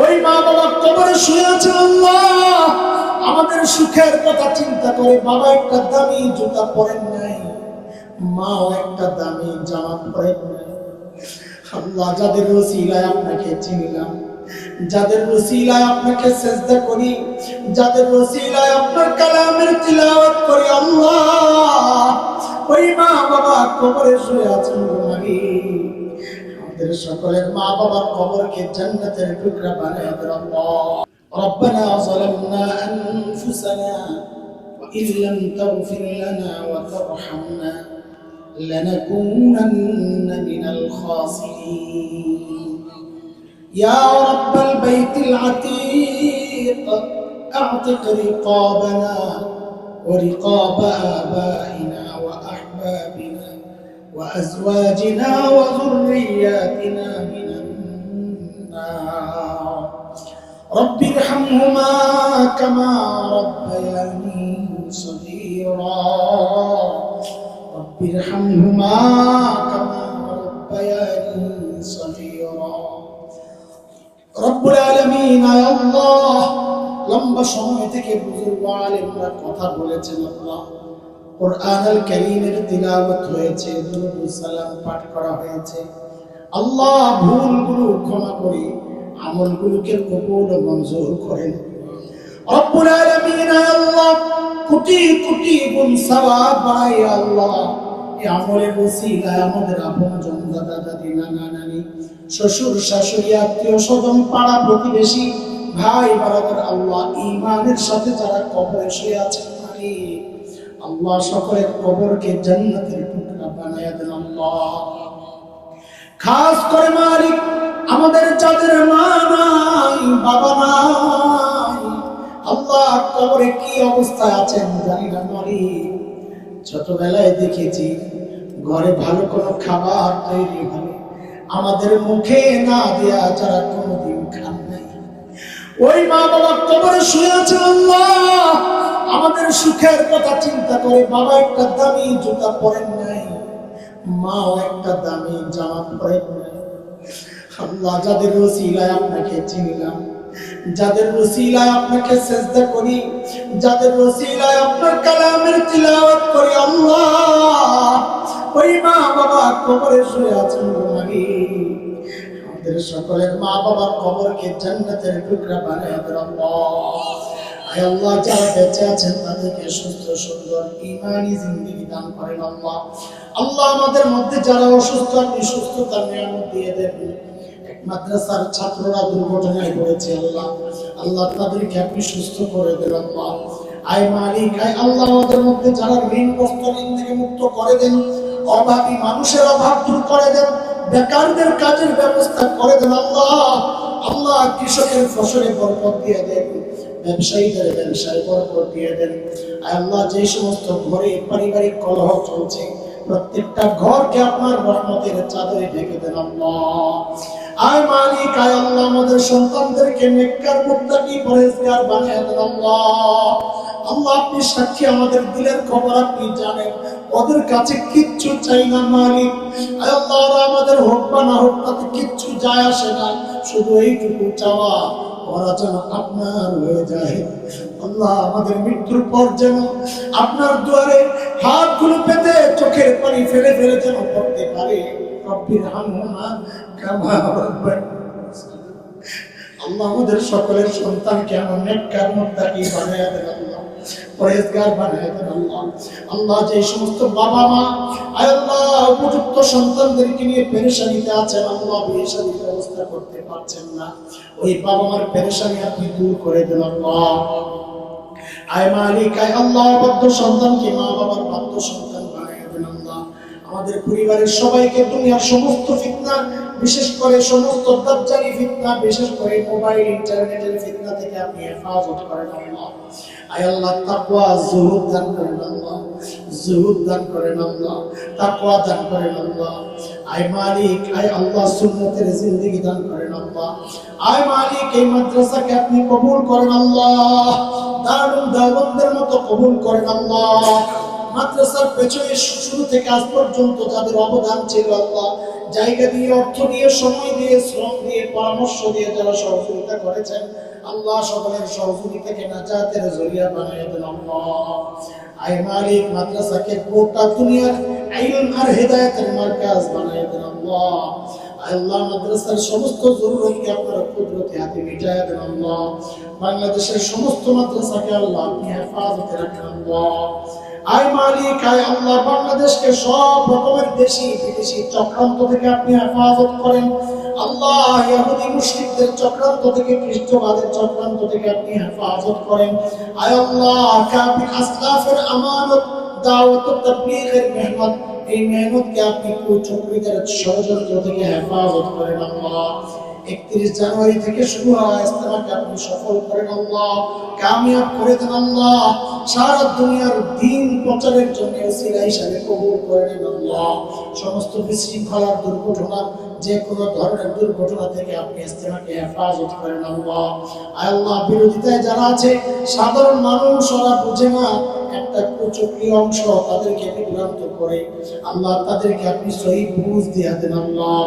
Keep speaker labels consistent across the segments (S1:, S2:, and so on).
S1: ওই মা বাবা কবরে শুয়ে আছে আল্লাহ। আমাদের সুখের কথা চিন্তা করে বাবা একটা দামি জুতা পরেন নাই, মাও একটা দামি জামা পরেন নাই। আল্লাহ, যাদের রসিলায় আপনাকে চিনলাম, যাদের রসিলায় আপনাকে সেজদা করি, যাদের রসিলায় আপনার কালামের তিলাওয়াত করি আল্লাহ, ওই মা বাবা কবরে শুয়ে আছেন আমাদের সকলের মা বাবার কবরকে জান্নাতের টুকরা বানায় দেন আল্লাহ ربنا ظلمنا أنفسنا وإن لم تغفر لنا وترحمنا لنكونن من الخاسرين يا رب البيت العتيق اعتق رقابنا ورقاب آبائنا وأحبابنا وأزواجنا وذرياتنا من النار رب ارحمهما كما ربياني صغيرا رب ارحمهما كما ربياني صغيرا রব্বুল আলামিন আয় আল্লাহ লম্বা সময় থেকে বুজুর্গ আলেমরা কথা বলেছেন আল্লাহ কোরআন হয়েছে সালাম পাঠ করা হয়েছে। আল্লাহ ভুলগুলো ক্ষমা করে আমলগুলোকে কবুল ও মঞ্জুর করেন। রব্বুল আলামিন আল্লাহ, কোটি কোটি গুণ সওয়াব আল্লাহ। এই আমাদের আপনজন দাদা, নানা, নানি, শ্বশুর, শাশুড়ি, আত্মীয় স্বজন, পাড়া প্রতিবেশী, ভাই বারাদার আল্লাহ ইমানের সাথে যারা কবরে শুয়ে আছে মালিক আল্লাহ সকলের কবরকে জান্নাতের টুকরা বানায়া দেন আল্লাহ। খাস করে মালিক, আমাদের যাদের মা নাই, বাবা নাই, আল্লাহ কবরে কি অবস্থায় আছেন জানি না মালিক। ছোটবেলায় দেখেছি, ঘরে ভালো কোনো খাবার তৈরি হলে আমাদের মুখে না দেয়া যারা কোনোদিন খান নাই। ওই মা বাবা কবরে শুয়ে আছে আল্লাহ। আমাদের সুখের কথা চিন্তা করে বাবা একটা দামি জুতা পরেন নাই, মাও একটা দামি জামা পরেন নাই। আল্লাহ, যাদের রসিলায় আপনাকে চিনলাম, যাদের রসিলায় আপনাকে সেজদা করি, যাদের রসিলায় আপনার কালামের তিলাওয়াত করি, আল্লাহ, ওই মা বাবা কবরে শুয়ে আছেন মালিক আমাদের সকলের মা বাবার কবরকে জান্নাতের টুকরা বানায় আল্লাহ। আল্লাহ যারা বেঁচে আছেন তাদেরকে সুস্থ, সুন্দর ইমানি জিন্দেগি দান করেন আল্লাহ। আল্লাহ আমাদের মধ্যে যারা অসুস্থ, আপনি দিয়ে এক মাদ্রাসার ছাত্ররা দুর্ঘটনায় পড়েছে আল্লাহ। আল্লাহ তাদেরকে আপনি সুস্থ করে দেন আল্লাহ। আয় মালিক, আয় আল্লাহ, আমাদের মধ্যে যারা ঋণ থেকে মুক্ত করে দেন, অভাবী মানুষের অভাব দূর করে দেন, বেকারদের কাজের ব্যবস্থা করে দেন আল্লাহ। আল্লাহ কৃষকের ফসলে বরকত দিয়ে দেন। ব্যবসায়ীদের ব্যবসায় দিয়ে দেন। আল্লাহ যে সমস্ত ঘরে পারিবারিক কলহ চলছে, প্রত্যেকটা ঘরকে আপনার রহমতের চাদরে ঢেকে দেন আল্লাহ। আমাদের ওদের কাছে কিচ্ছু চাই না মালিক। আল্লাহ আমাদের হোক বা না হোক, তাতে কিচ্ছু যায় আসে না। শুধু এইটুকু চাওয়া আপনার আল্লাহ আমাদের পানি ফেলে ফেলে যেন আল্লাহ সকলের সন্তানকে আমার নেককার মুত্তাকি বানায়া দেন পরেজগার বানায় আল্লাহ। আল্লাহ যে সমস্ত বাবা মা আল্লাহ, উপযুক্ত সন্তানদেরকে নিয়ে পেরেশানিতে আছেন, আল্লাহ পেরেশানির ব্যবস্থা করতে পারছেন না। ওই বাবা মার পেরেশানি আপনি দূর করে দেন আল্লাহ। আয় মালিক, আয় আল্লাহ বাধ্য সন্তানকে মা বাবার বাধ্য সন্তান আমাদের পরিবারের সবাইকে দুনিয়ার সমস্ত ফিতনা, বিশেষ করে সমস্ত দাজ্জালি ফিতনা, বিশেষ করে মোবাইল, ইন্টারনেটের ফিতনা থেকে আপনি হেফাজত করেন আল্লাহ। আয় আল্লাহ, তাকওয়া জুহুদ দান করেন আল্লাহ। জুহুদ দান করেন আল্লাহ। তাকওয়া দান করেন আল্লাহ। আয় মালিক, আয় আল্লাহ, সুন্নতের জিন্দেগি দান করেন আল্লাহ। আয় মালিক, এই মাদ্রাসাকে আপনি কবুল করেন আল্লাহ। দারুণ দাওয়াতদের মতো কবুল করেন আল্লাহ। মাদ্রাসার পেছনে শুরু থেকে আজ পর্যন্ত যাদের অবদান ছিল আল্লাহ। জায়গা দিয়ে, অর্থ দিয়ে, সময় দিয়ে, শ্রম দিয়ে, পরামর্শ দিয়ে যারা সহযোগিতা করেছেন। আল্লাহ সকলের সহযোগিতাকে নাজাতের জরিয়া বানিয়ে দেন আয় মালিক, মাদ্রাসাকে গোটা দুনিয়ার ইলম আর হেদায়েতের মার্কাজ বানিয়ে দেন আল্লাহ। মাদ্রাসার সমস্ত জরুরতকে আপনারা কুদরতি হাতে মিটায় দেন বাংলাদেশের সমস্ত মাদ্রাসাকে আল্লাহ আপনি হেফাজতে রাখেন আল্লাহ। আয় মালিক, আয় আল্লাহ, বাংলাদেশকে সব রকমের দেশি, বিদেশি চক্রান্ত থেকে আপনি হেফাজত করেন। আল্লাহ, ইহুদি মুশরিকদের চক্রান্ত থেকে, খ্রিস্টবাদের চক্রান্ত থেকে আপনি হেফাজত করেন। আয় আল্লাহ, কাফির আসলাফের আমানত, দাওয়াত তাবলীগের মেহনত, এই মেহনতকে আপনি কুচক্রীদের ষড়যন্ত্র থেকে হেফাজত করেন আল্লাহ। একত্রিশ জানুয়ারি থেকে শুরু হওয়া ইস্তেমাকে আপনি সফল করেন আল্লাহ, কামিয়াব করে দেন আল্লাহ। সারা দুনিয়ার দিন প্রচারের জন্য ওসিলা হিসাবে কবুল করে নেন আল্লাহ। সমস্ত বিশৃঙ্খলার দুর্ঘটনা যে কোনো ধরনের দুর্ঘটনা থেকে আপনি ইস্তেমাকে হেফাজত করেন আল্লাহ। আল্লাহ, বিরোধিতায় যারা আছে, সাধারণ মানুষ ওরা বুঝে না একটা কুচক্রী অংশ তাদেরকে বিভ্রান্ত করে। আল্লাহ, তাদেরকে আপনি সহি বুঝ দিয়া দেন আল্লাহ,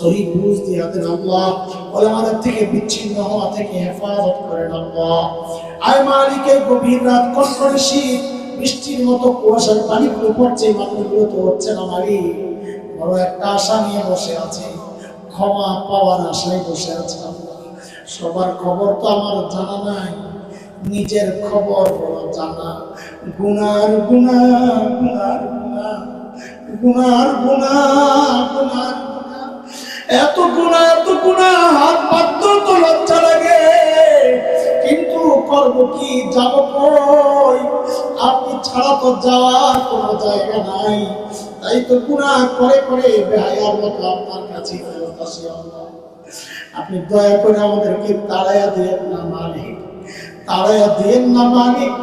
S1: সহি বুঝ দিয়া দেন আল্লাহ। ওলামাদের থেকে বিচ্ছিন্ন হওয়া থেকে হেফাজত করেন আল্লাহ। আয় মালিকের গভীর রাত কনকনে শীত বৃষ্টির মতো কুয়াশার পানিগুলো পড়ছে মাটিগুলো তো হচ্ছে না মালিক। বড় একটা আশা নিয়ে বসে আছে। ক্ষমা পাওয়ার আশায় বসে আছে সবার খবর তো আমার জানা নাই। নিজের খবর বড় জানা। গুনার গুনা গুনার গুনা গুনার গুনা গুনার গুনা এত গুণা এত গুণা, হাত পাত্র তো লজ্জা লাগে। কিন্তু করব কি, যাব কই? আপনি ছাড়া তো যাওয়ার কোনো জায়গা নাই। তাই তো গুণা করে করে বেহায়ার মতো আপনার কাছে আপনি দয়া করে আমাদেরকে তাড়াইয়া দিয়ে না মালিক। তাড়াইয়া দিয়েন না মালিক।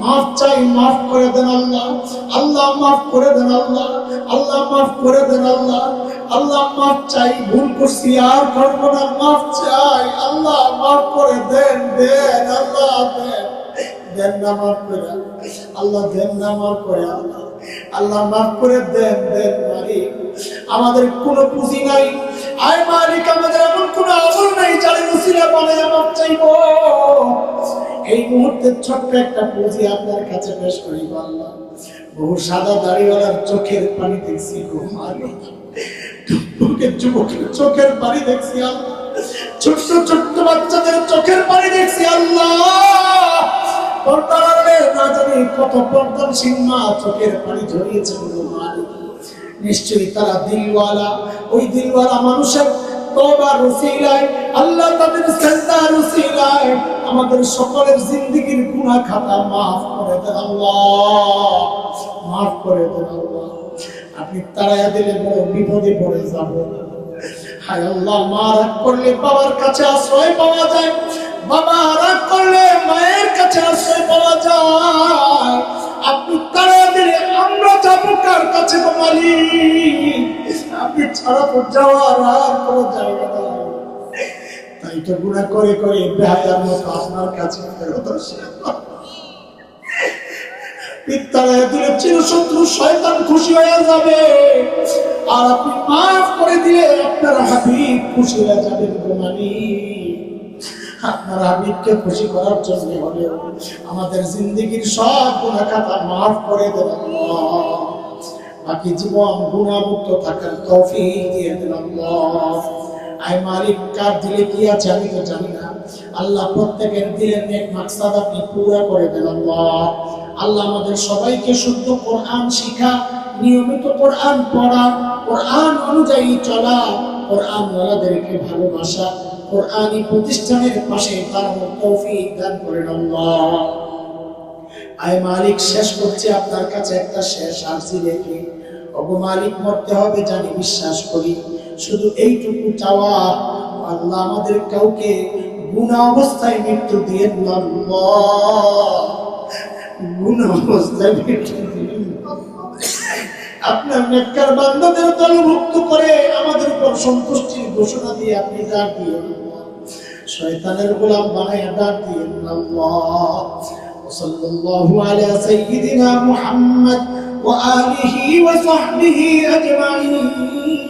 S1: মাফ চাই, মাফ করে দেন আল্লাহ। আল্লাহ মাফ করে দেন আল্লাহ। আল্লাহ মাফ করে দেন আল্লাহ। আল্লাহ মাফ চাই, ভুল করছি, আর করব না। মাফ চাই, আল্লাহ মাফ করে দেন দেন, আল্লাহ দেন। দেন না মাফ করে, আল্লাহ দেন না মাফ করে, আল্লাহ। আল্লাহ মাফ করে দেন দেন মালিক। আমাদের কোনো পুঁজি নাই। আয় মালিক, আমাদের এমন কোনো আমল নাই যারা উসিলা বলে মাফ চাইব। এই মুহূর্তে ছোট্ট একটা পুঁজি আপনার কাছে পেশ করি আল্লাহ। বহু সাদা দাড়িওয়ালার চোখের পানি দেখছি গো মালিক। যুবকের চোখের পানি দেখছি আল্লাহ। ছোট্ট ছোট্ট বাচ্চাদের চোখের পানি দেখছি আল্লাহ। তারা আমাদের সকলের জিন্দগির গুনাহ খাতা মাফ করে দেন করে আপনি তাড়াইয়া দিলে বড় বিপদে পড়ে যাব হায় আল্লাহ মা রাগ করলে বাবার কাছে আশ্রয় পাওয়া যায়। বাবা রাগ করলে মায়ের কাছে আশ্রয় পাওয়া যায়, আপনি দিলে আমরা যাব কার কাছে মালিক? আপনি ছাড়া তো যাওয়ার আর করে করে কাছে ফেরত আসে পিতারায় দিলে চিরশত্রু শয়তান খুশি হয়ে যাবে। আর আপনি মাফ করে দিলে আপনার হাবিব খুশি হয়ে যাবেন গোমানি আপনার হাবিবকে খুশি করার জন্য হলেও আমাদের জিন্দগির সব গুণা খাতা মাফ করে আল্লাহ। বাকি জীবন গুণামুক্ত থাকার তৌফিক দিয়ে আল্লাহ। আই মালিক, কার দিলে কি আছে আমি তো জানি না। আল্লাহ প্রত্যেকের দিলের নেক মাকসাদ আপনি পুরা করে দেন আল্লাহ। আল্লাহ আমাদের সবাইকে শুদ্ধ কোরআন শিখা, নিয়মিত কোরআন পড়া, কোরআন অনুযায়ী চলা কোরআন ওয়ালাদেরকে ভালোবাসা কোরআনী প্রতিষ্ঠানের পাশে দাঁড়ানোর তৌফিক দান করেন আল্লাহ। আয় মালিক শেষ করছে আপনার কাছে একটা শেষ আরজি রেখে। ওগো মালিক, মরতে হবে জানি, বিশ্বাস করি। শুধু এইটুকু চাওয়া, আল্লাহ আমাদের কাউকে গুণা অবস্থায় মৃত্যু দিয়ে গুণা অবস্থায় মৃত্যু দিয়েন না। আপনার নেককার বান্দাদের দলভুক্ত করে আমাদের উপর সন্তুষ্টির ঘোষণা দিয়ে আপনি ডাক দিয়েন শয়তানের গোলাম বানায় ডাক দিয়েন صلى الله على سيدنا محمد وآله وصحبه أجمعين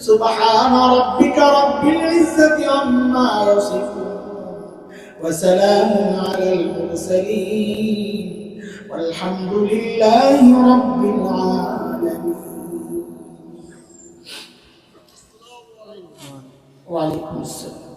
S1: سبحان ربك رب العزة عما يصفون وسلام على المرسلين والحمد لله رب العالمين. وعليكم السلام.